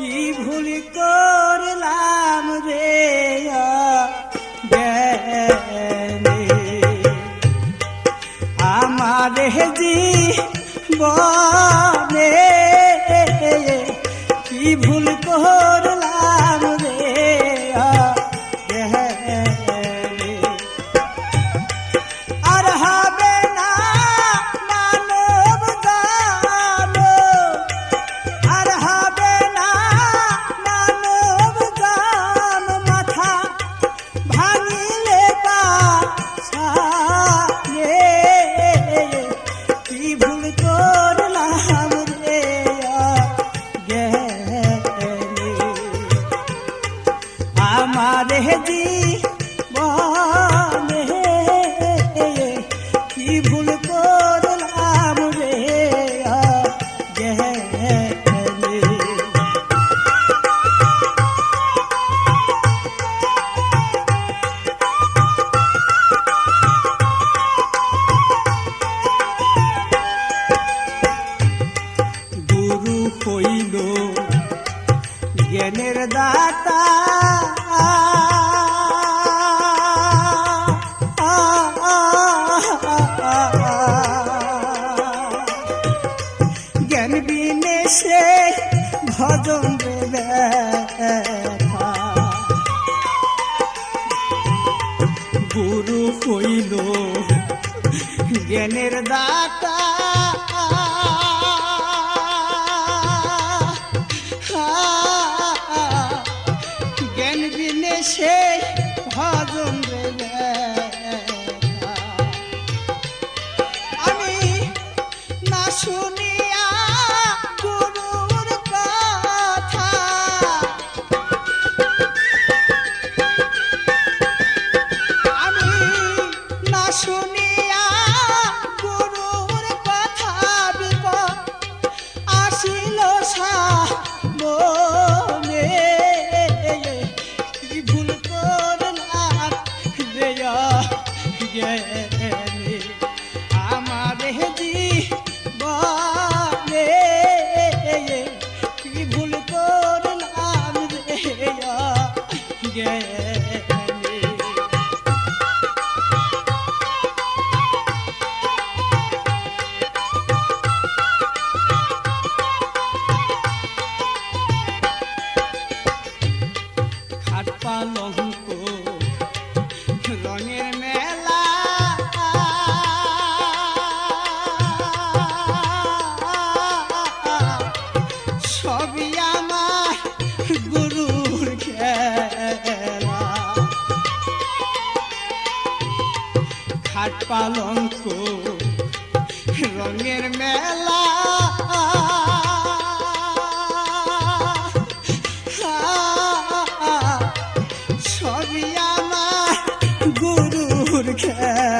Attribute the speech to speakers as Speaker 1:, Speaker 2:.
Speaker 1: কি ভুল করলাম রে আমার জি বনে কি ভুল করলাম দাতা? জ্ঞান বিনে সে ভজন শুনি হাট পালঙ্ক রঙের মেলা। সবই গুরুর খেলা।